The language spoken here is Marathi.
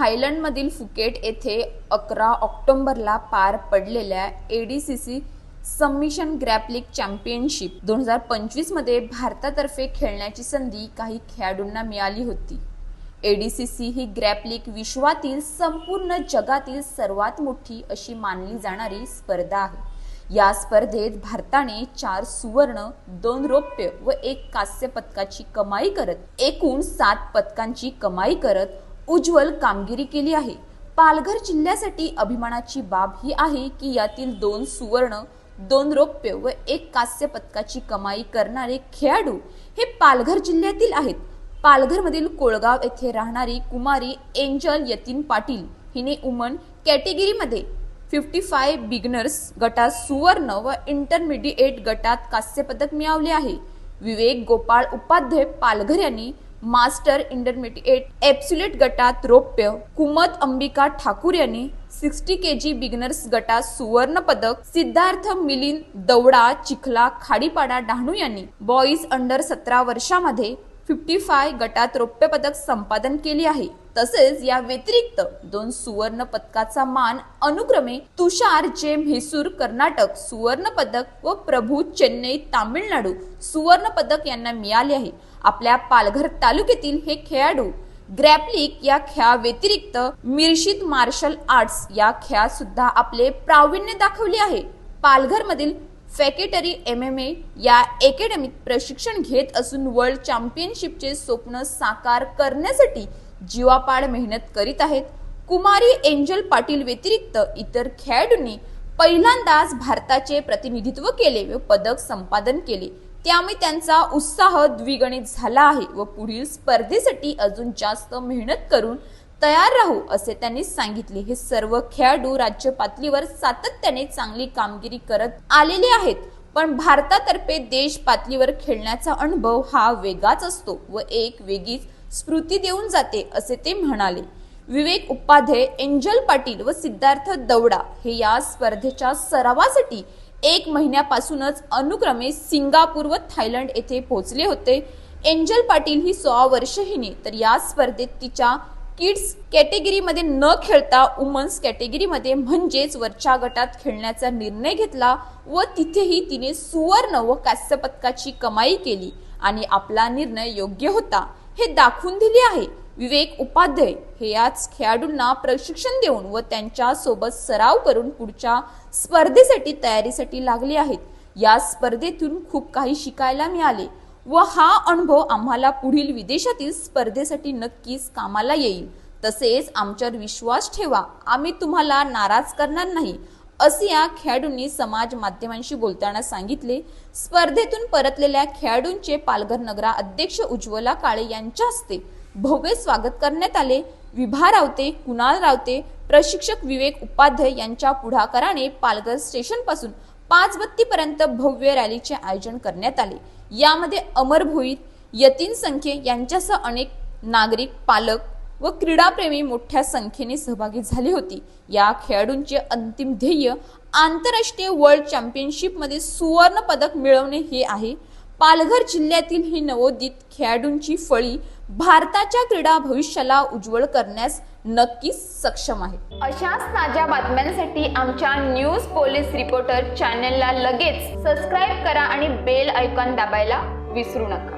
थायलंडमधील फुकेट येथे अकरा ऑक्टोंबरला पार पडलेल्या A D C C submission grappling championship दोन हजार पंचवीसमध्ये भारतातर्फे खेळण्याची संधी काही खेळाडूंना मिळाली होती. ए डी सी सी ही ग्रॅपलिक विश्वातील संपूर्ण जगातील सर्वात मोठी अशी मानली जाणारी स्पर्धा आहे. या स्पर्धेत भारताने चार सुवर्ण दोन रौप्य व एक कांस्य पदकाची कमाई करत एकूण सात पदकांची कमाई करत उज्ज्वल कामगिरी केली आहे. पालघर जिल्ह्यासाठी अभिमानाची बाब ही आहे की यातील दोन सुवर्ण दोन रौप्य व एक कांस्य पदकाची कमाई करणारे खेळाडू हे पालघर जिल्ह्यातील आहेत. पालघरमधील कोळगाव येथे राहणारी कुमारी एंजल यतीन पाटील हिने उमन कॅटेगरीमध्ये फिफ्टी फाय बिगनर्स गटात सुवर्ण व इंटरमिडिएट गटात कांस्य पदक मिळवले आहे. विवेक गोपाळ उपाध्याय पालघर यांनी मास्टर इंटरमिडिएट एप्सुलेट गटात रौप्य कुमत अंबिका ठाकूर यांनी सिक्स्टी के जी बिगनर्स गटात सुवर्ण पदक सिद्धार्थ मिलिंद दौडा चिखला खाडीपाडा डहाणू यांनी बॉईज अंडर सतरा वर्षामध्ये फिफ्टी फाय गटात रौप्य पदक संपादन केले आहे. तसेच या व्यतिरिक्त दोन सुवर्ण पदकाचा मान अनुक्रमे तुषार जे म्हैसूर कर्नाटक सुवर्ण पदक व प्रभू चेन्नई तामिळनाडू सुवर्ण पदक यांना मिळाले आहे. आपल्या पालघर तालुक्यातील हे खेळाडू ग्रॅपलिक या खेळा व्यतिरिक्त मिर्शित मार्शल आर्ट्स या खेळात सुद्धा आपले प्रावीण्य दाखवले आहे. पालघरमधील फॅकेटरी एम एम ए या अकॅडमीत प्रशिक्षण घेत असून वर्ल्ड चॅम्पियनशिपचे स्वप्न साकार करण्यासाठी जीवापाड मेहनत करीत आहेत. कुमारी एंजल पाटील व्यतिरिक्त इतर खेळाडूंनी पहिल्यांदाच भारताचे प्रतिनिधित्व केले व पदक संपादन केले. त्यामुळे त्यांचा उत्साह द्विगणित झाला आहे व पुढील स्पर्धेसाठी अजून जास्त मेहनत करून तयार राहू असे त्यांनी सांगितले. हे सर्व खेळाडू राज्य पातळीवर सातत्याने चांगली कामगिरी करत आलेले आहेत. पण भारतातर्फे देश पातळीवर खेळण्याचा अनुभव हा वेगळाच असतो व एक वेगळीच स्फूर्ती देऊन जाते असे ते म्हणाले. विवेक उपाध्याय एंजल पाटील व सिद्धार्थ दौडा हे या स्पर्धेच्या सरावासाठी एक महिन्यापासूनच अनुक्रमे सिंगापूर व थायलंड येथे पोहोचले होते. एंजल पाटील ही सोळा वर्षहीने तर या स्पर्धेत तिच्या किड्स कॅटेगरीमध्ये न खेळता वुमन्स कॅटेगरीमध्ये म्हणजेच वरच्या गटात खेळण्याचा निर्णय घेतला व तिथेही तिने सुवर्ण व कांस्य पदकाची कमाई केली आणि आपला निर्णय योग्य होता. हे दाखवून दिले आहे. विवेक उपाध्याय हे याच खेळाडूंना प्रशिक्षण देऊन व त्यांच्यासोबत सराव करून पुढच्या स्पर्धेसाठी तयारीसाठी लागले आहेत. या स्पर्धेतून खूप काही शिकायला मिळाले. व हा अनुभव आम्हाला पुढील विदेशातील स्पर्धेसाठी नक्कीच कामाला येईल. तसेच आमच्यावर विश्वास ठेवा. आम्ही तुम्हाला नाराज करणार नाही असे या खेळाडूंनी समाज माध्यमांशी बोलताना सांगितले. स्पर्धेतून परतलेल्या खेळाडूंचे पालघर नगरा अध्यक्ष उज्ज्वला काळे यांच्या हस्ते भव्य स्वागत करण्यात आले. विभा रावते कुणाल रावते प्रशिक्षक विवेक उपाध्याय यांच्या पुढाकाराने पालघर स्टेशनपासून पाच बत्तीपर्यंत भव्य रॅलीचे आयोजन करण्यात आले. यामध्ये अमर भोईर यतीन संख्ये यांच्यासह अनेक नागरिक पालक व क्रीडाप्रेमी मोठ्या संख्येने सहभागी झाली होती. या खेळाडूंचे अंतिम ध्येय आंतरराष्ट्रीय वर्ल्ड चॅम्पियनशिपमध्ये सुवर्ण पदक मिळवणे हे आहे. पालघर जिल्ह्यातील ही नवोदित खेळाडूंची फळी भारताच्या क्रीडा भविष्याला उज्ज्वल करण्यास नक्कीच सक्षम आहे. अशाच ताज्या बातम्यांसाठी आमच्या न्यूज पोलीस रिपोर्टर चॅनलला लगेच सबस्क्राईब करा आणि बेल आयकॉन दाबायला विसरू नका.